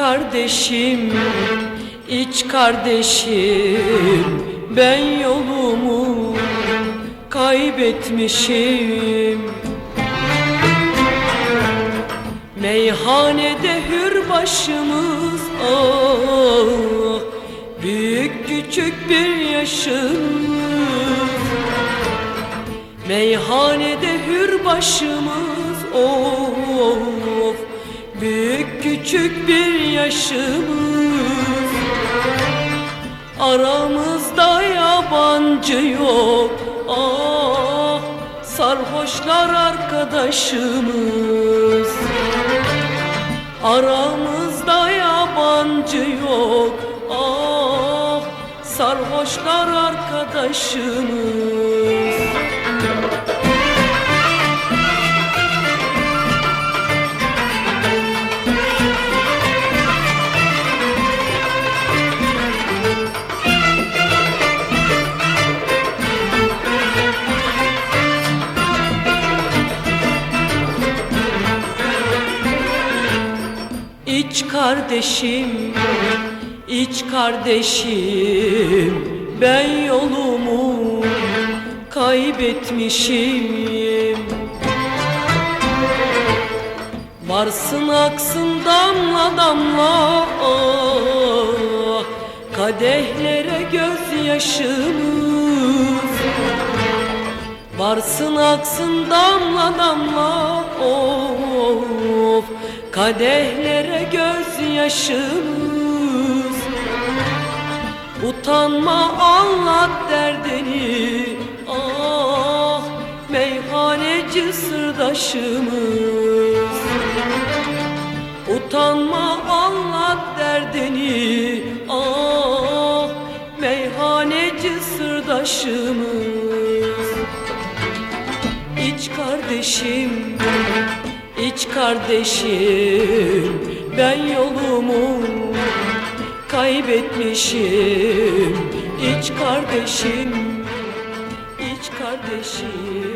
kardeşim, iç kardeşim. Ben yolumu kaybetmişim. Meyhanede hür başımız ah Büyük küçük bir yaşımız. Meyhanede hür başımız of Büyük küçük bir yaşımız. Aramızda yabancı yok. Ah sarhoşlar arkadaşımız. Aramızda yabancı yok. Ah sarhoşlar arkadaşımız kardeşim, iç kardeşim Ben yolumu kaybetmişim. Varsın aksın damla damla ah, Kadehlere gözyaşımız Varsın aksın damla damla of Kadehlere gözyaşımız Utanma anlat derdini. Ah meyhaneci sırdaşımız. Utanma anlat derdini. Ah meyhaneci sırdaşımız. İç kardeşim, iç kardeşim Ben yolumu kaybetmişim. İç kardeşim, iç kardeşim